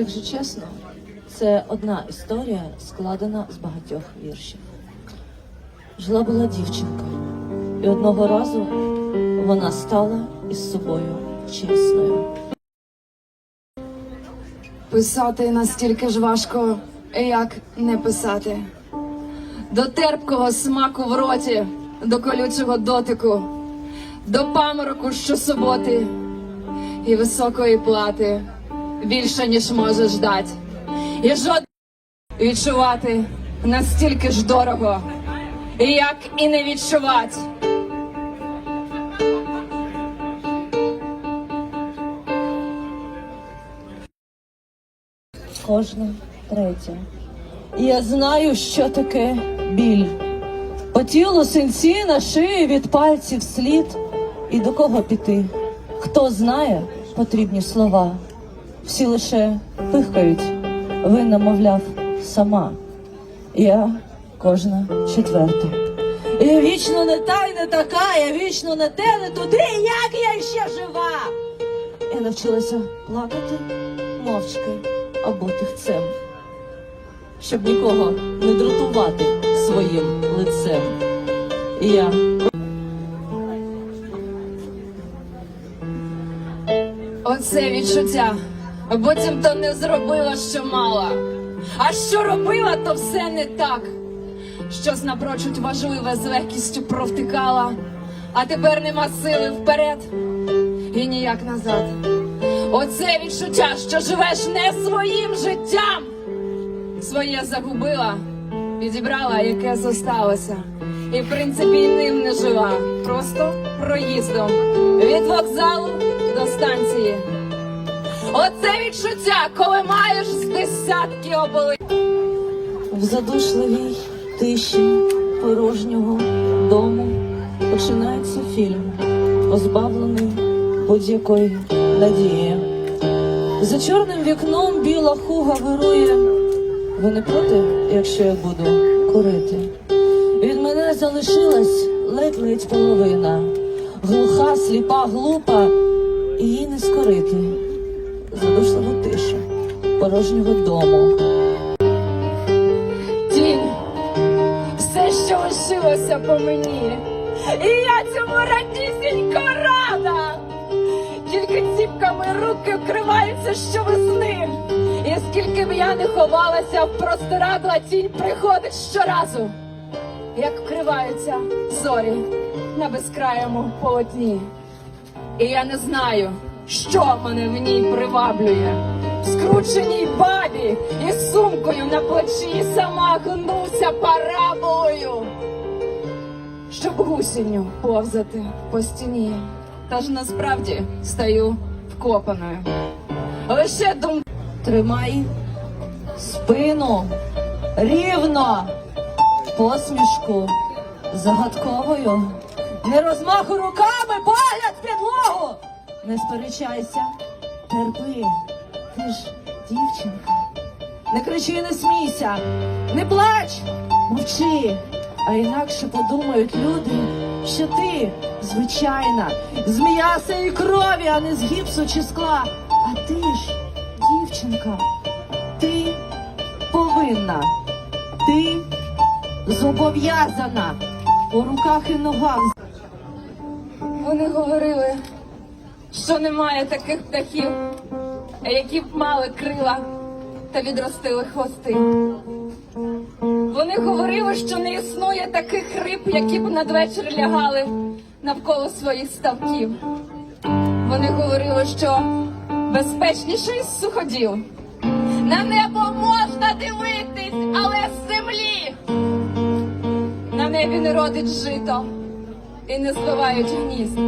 Якщо чесно, це одна історія, складена з багатьох віршів. Жила була дівчинка, і одного разу вона стала із собою чесною. Писати настільки ж важко, як не писати. До терпкого смаку в роті, до колючого дотику, до памороку щосуботи і високої плати більше, ніж можеш дать. І жодне відчувати настільки ж дорого, як і не відчувати. Кожна третя. Я знаю, що таке біль. По тілу синці на шиї від пальців слід. І до кого піти? Хто знає потрібні слова? Всі лише пихкають, винна, мовляв, сама. Я кожна четверта. Я вічно не та й не така, я вічно не те, не туди, як я ще жива. Я навчилася плакати мовчки або тихцем, щоб нікого не дратувати своїм лицем. Я Оце відчуття. Буцім то не зробила, що мала. А що робила, то все не так. Щось напрочуд важливе з легкістю провтикала, а тепер нема сили вперед і ніяк назад. Оце відчуття, що живеш не своїм життям. Своє загубила, відібрала, яке зосталося. І в принципі ним не жила. Просто проїздом від вокзалу до станції. Оце відчуття, коли маєш з десятки оболи. в задушливій тиші порожнього дому починається фільм, позбавлений будь-якої надії. За чорним вікном біла хуга вирує. Ви не проти, якщо я буду курити? Від мене залишилась ледь-ледь половина. Глуха, сліпа, глупа, її не скорити. Задушливу тишу порожнього дому. Тінь, все, що лишилося по мені. І я цьому радісінько рада. Тільки ціпками руки вкриваються щовесни. І скільки б я не ховалася в простирадла, тінь приходить щоразу, як вкриваються зорі на безкраєму полотні. І я не знаю, що мене в ній приваблює. В скрученій бабі і сумкою на плечі сама гнуся параболою, щоб гусінню повзати по стіні. Та ж насправді стаю вкопаною. Лише думка. Тримай спину рівно, посмішку загадковою. Не розмахуй руками, погляд в підлогу. Не сперечайся, терпи, ти ж дівчинка. Не кричи, не смійся, не плач, мовчи. А інакше подумають люди, що ти звичайна, з м'яса і крові, а не з гіпсу чи скла. А ти ж, дівчинка, ти повинна, ти зобов'язана у руках і ногах. Вони говорили, що немає таких птахів, які б мали крила та відростили хвости. Вони говорили, що не існує таких риб, які б надвечір лягали навколо своїх ставків. Вони говорили, що безпечніший з суходів. На небо можна дивитись, але з землі. На небі не родить жито і не збивають гнізд.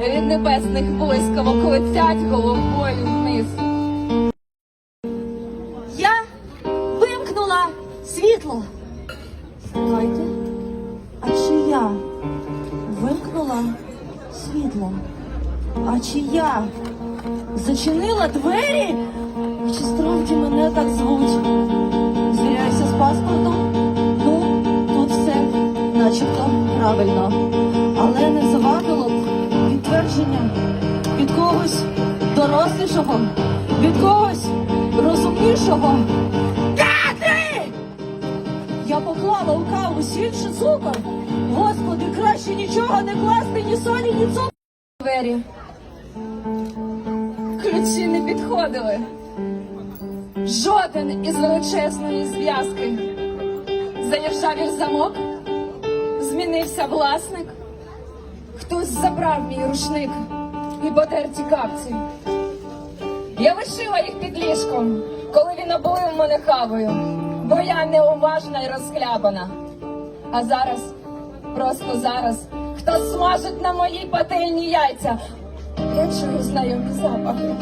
Від небесних блискавок летять головою вниз. Я вимкнула світло. Слухайте, а чи я вимкнула світло? А чи я зачинила двері? Чи справді мене так звуть? Звіряюся з паспортом? Ну, тут все начебто правильно. Дорослішого, від когось розумного. іншого. Катри! Я поклала у каву сіль цукор. Господи, краще нічого не класти, ні солі, ні цукру. Двері. Ключі не підходили. Жоден із величезної зв'язки. Заіржавів замок, змінився власник. Хтось забрав мій рушник і потерті капці. Я лишила їх під ліжком, коли він облив мене кавою, бо я неуважна і розхлябана. А зараз, просто зараз, хто смажить на моїй пательні яйця. Я чую знайомі запахи.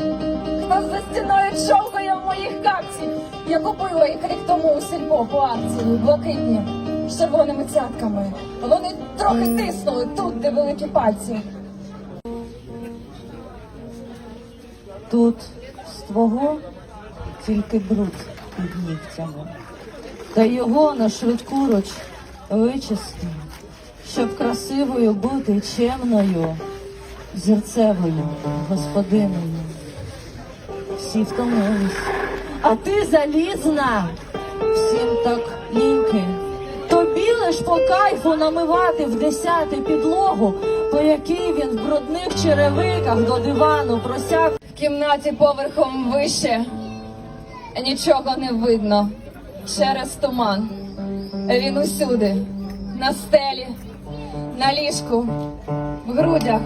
Хто за стіною човгає в моїх капців. Я купила їх рік тому у сільпо по акції, блакитні, з червоними цятками. Вони трохи тиснули тут, де великі пальці. Тут з твого тільки бруд під нігтями. Та його на швидку руч вичисти, щоб красивою бути чемною, зірцевою господиною. Всі втомились. А ти залізна, всім так ліньки. Тобі лиш по кайфу намивати в десяти підлогу, по якій він в брудних черевиках до дивану просяк В кімнаті поверхом вище нічого не видно через туман. Він усюди, на стелі, на ліжку, в грудях.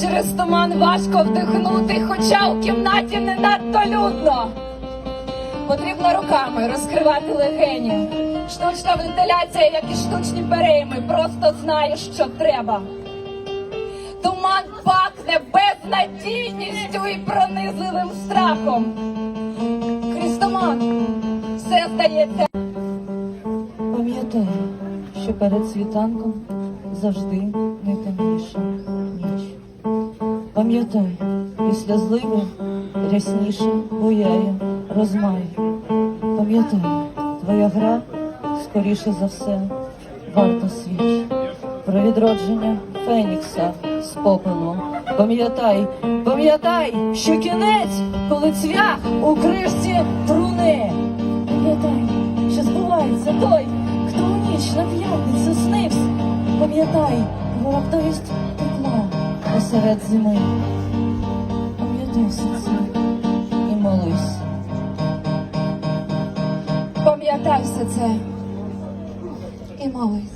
Через туман важко вдихнути, хоча у кімнаті не надто людно. Потрібно руками розкривати легені. Штучна вентиляція, як і штучні перейми, просто знає, що треба. Туман пахне безнадійністю і пронизливим страхом. Крізь все здається. Пам'ятай, що перед світанком завжди найтемніша ніч. Пам'ятай, після зливи рясніше буяє розмай. Пам'ятай, твоя гра скоріше за все варта свіч. Про відродження Фенікса з попелу. Пам'ятай, пам'ятай, що кінець, коли цвях у кришці труни. Пам'ятай, що збувається той, хто у ніч на п'ятницю снився. Пам'ятай, раптовість текла посеред зими. Пам'ятай все це і молись. Пам'ятай все це і молись.